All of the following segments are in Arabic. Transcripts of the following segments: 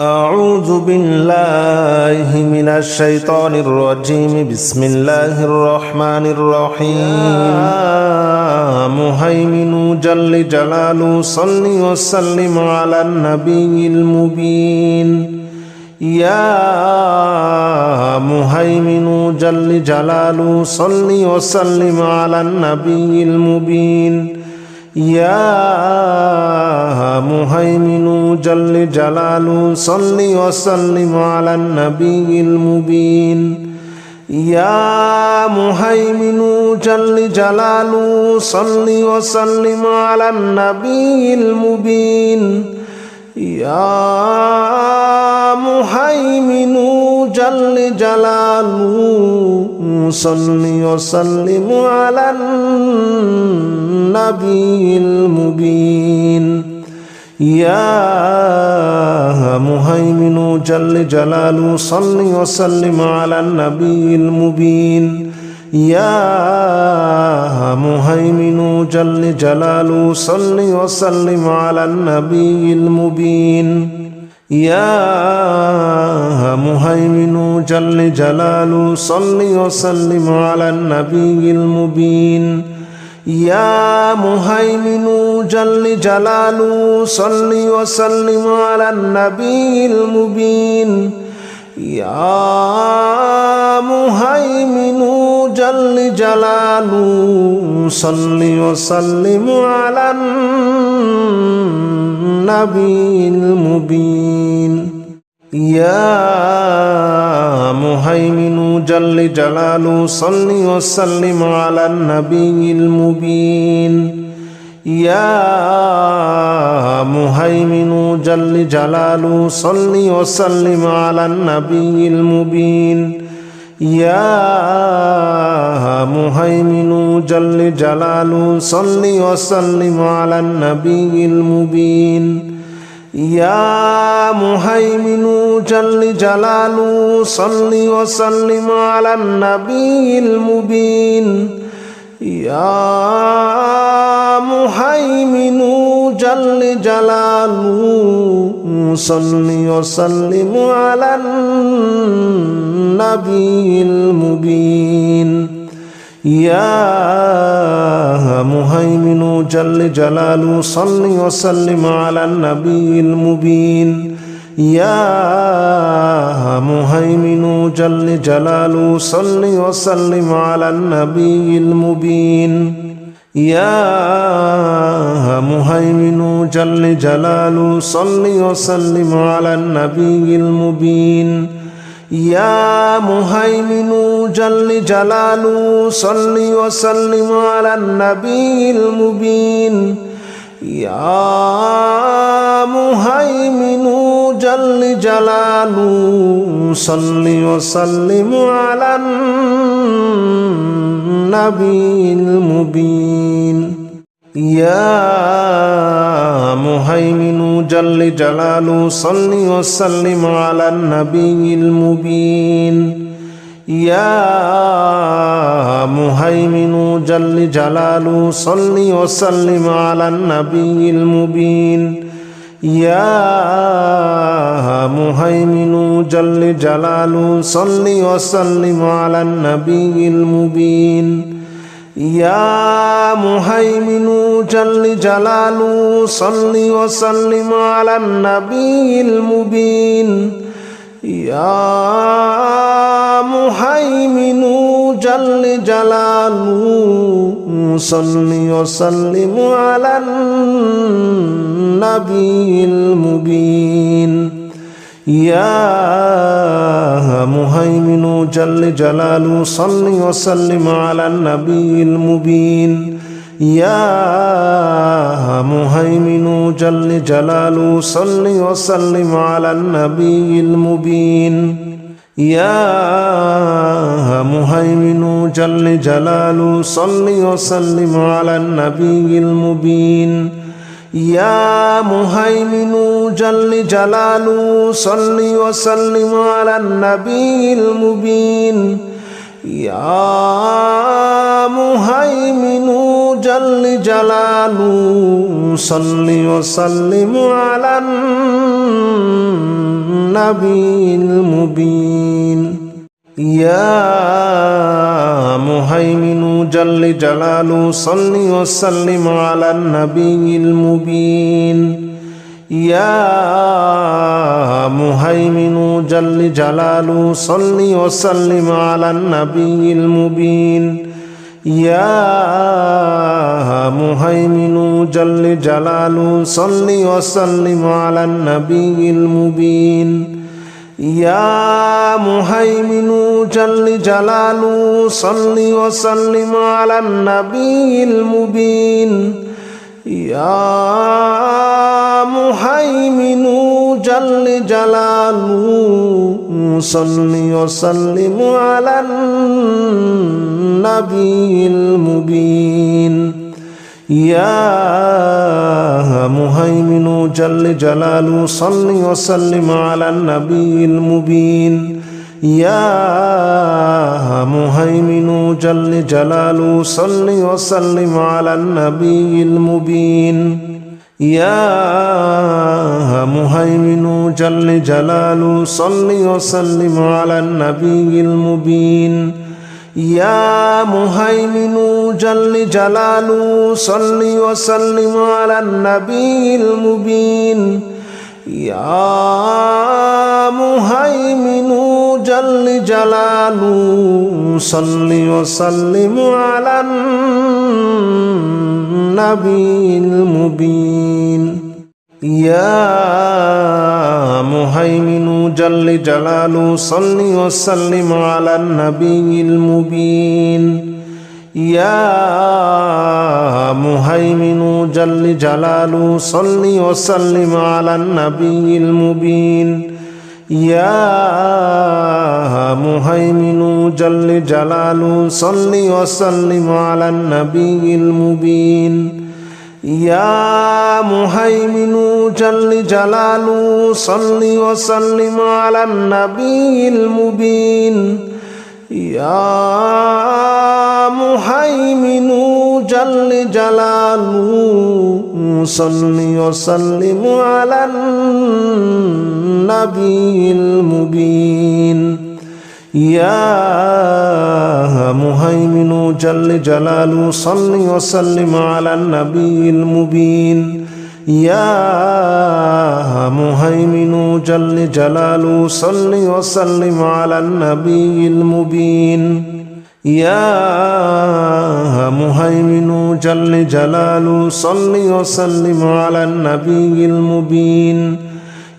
أعوذ بالله من الشيطان الرجيم. بسم الله الرحمن الرحيم. مهيمن جل جلاله صل وسلم على النبي المبين. يا مهيمن جل جلاله صل وسلم على النبي المبين. يا مهيمن جل جلاله صل وسلم على النبي المبين. يا مهيمن جل جلاله صل وسلم على النبي المبين. يا مهيمن جل جلاله صل وسلم على النبي المبين. يا مهيمن جل جلاله صل وسلم على النبي المبين. يا مهيمن جل جلاله صل وسلم على النبي المبين. يا مهيمن جل جلاله صل وسلم على النبي المبين. يا مهيمن جل جلاله صل وسلم على النبي المبين. يا مهيمن جل جلاله صل وسلم على النبي المبين يا مهيمن جل جلاله صل وسلم على النبي المبين يا مهيمن جل جلاله صل وسلم على النبي المبين يا مهيمن جل جلاله صل وسلم على النبي المبين يا مهيمن جل جلاله صل وسلم على النبي المبين يا مهيمن جل جلاله صل وسلم على النبي المبين. يا مهيمن جل جلاله صل وسلم على النبي المبين. يا مهيمن جل جلاله صل وسلم على النبي المبين. يا مهيمن جل جلاله صل وسلم على النبي المبين. يا مهيمن جل جلاله صل وسلم على النبي المبين. يا مهيمن جل جلاله صل وسلم على النبي المبين. يا مهيمن جل جلاله صل وسلم على النبي المبين. يا مهيمن جل جلاله صل وسلم على النبي المبين. يا مهيمن جل جلاله صل وسلم على النبي المبين. يا مهيمن جل جلاله صل وسلم على النبي المبين. يا مهيمن جل جلاله صل وسلم على النبي المبين. يا مهيمن جل جلاله صل وسلم على النبي المبين. يا مهيمن جل جلاله صل وسلم على النبي المبين. يا مهيمن جل جلاله صل وسلم على النبي المبين. يا مهيمن جل جلاله صل وسلم على النبي المبين. يا مهيمن جل جلاله صل وسلم على النبي المبين. يا مهيمن جل جلاله صل وسلم على النبي المبين. يا مهيمن جل جلاله صل وسلم على النبي المبين. يا مهيمن جل جلاله صل وسلم على النبي المبين. يا مهيمن جل جلاله صل وسلم على النبي المبين يا مهيمن جل جلاله صل وسلم على النبي المبين يا مهيمن جل جلاله صل وسلم على النبي المبين. يا مهيمن جل جلاله صل وسلم على النبي المبين. يا مهيمن جل جلاله صل وسلم على النبي المبين. يا مهيمن جل جلاله صل وسلم على النبي المبين يا مهيمن جل جلاله صل وسلم على النبي المبين يا مهيمن جل جلاله صل وسلم على النبي المبين. يا مهيمن جل جلاله صل وسلم على النبي المبين. يا مهيمن جل جلاله صل وسلم على النبي المبين. يا مهيمن جل جلاله صل وسلم على النبي المبين. يا مهيمن جل جلاله صل وسلم على النبي المبين. يا مهيمن جل جلاله صل وسلم على النبي المبين. يا مهيمن جل جلاله صل وسلم على النبي المبين. يا مهيمن جل جلاله صل وسلم على النبي المبين.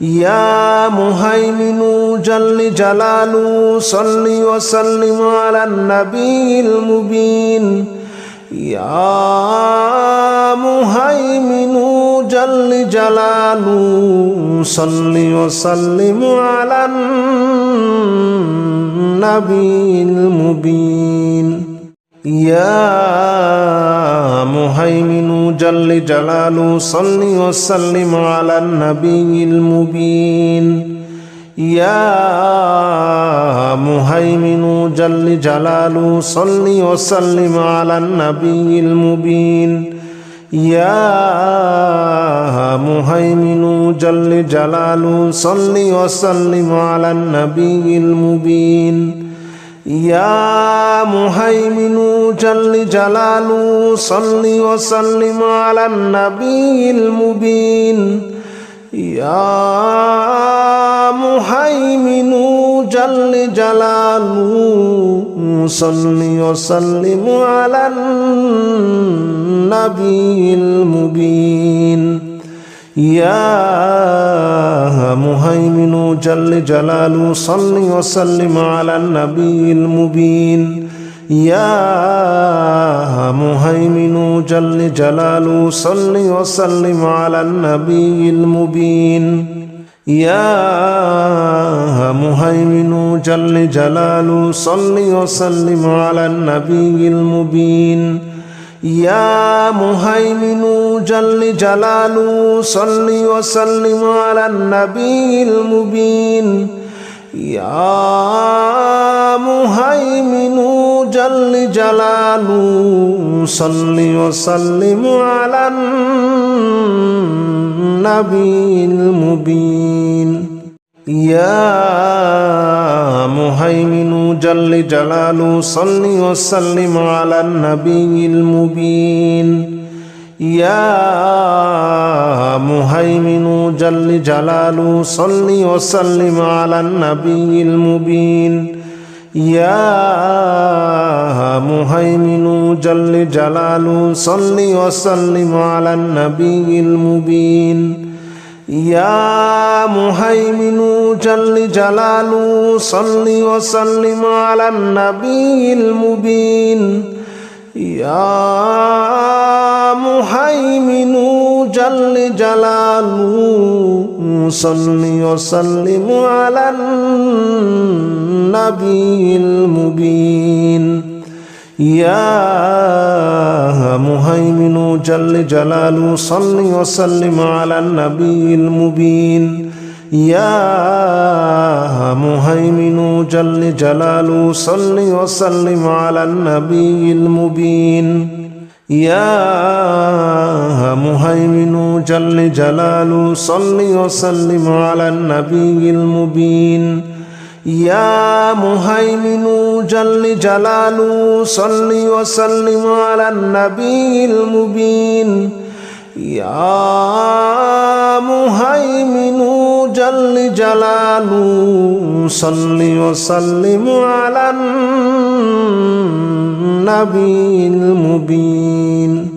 يا مهيمن جل جلاله صل وسلم على النبي المبين يا مهيمن جل جلاله صل وسلم على النبي المبين يا مهيمن جل جلاله صل وسلم على النبي المبين يا مهيمن جل جلاله صل وسلم على النبي المبين. يا مهيمن جل جلاله صل وسلم على النبي المبين. يا مهيمن جل جلاله صل وسلم على النبي المبين. يا مهيمن جل جلاله صل وسلم على النبي المبين يا مهيمن جل جلاله صل وسلم على النبي المبين يا مهيمن جل جلاله صل وسلم على النبي المبين. يا مهيمن جل جلاله صل وسلم على النبي المبين. يا مهيمن جل جلاله صل وسلم على النبي المبين. يا مهيمن جلاله صل وسلم على النبي المبين. يا مهيمن جل جلاله صل وسلم على النبي المبين. يا مهيمن جل جلاله صل وسلم على النبي المبين. يا مهيمن جل جلاله صل وسلم على النبي المبين. يا مهيمن جل جلاله صل وسلم على النبي المبين. يا مهيمن جل جلاله صل وسلم على النبي المبين يا مهيمن جل جلاله صل وسلم على النبي المبين يا مهيمن جل جلاله صل وسلم على النبي المبين. يا مهيمن جل جلاله صل وسلم على النبي المبين. يا مهيمن جل جلاله صل وسلم على النبي المبين. يا مهيمن جل جلاله صل وسلم على النبي المبين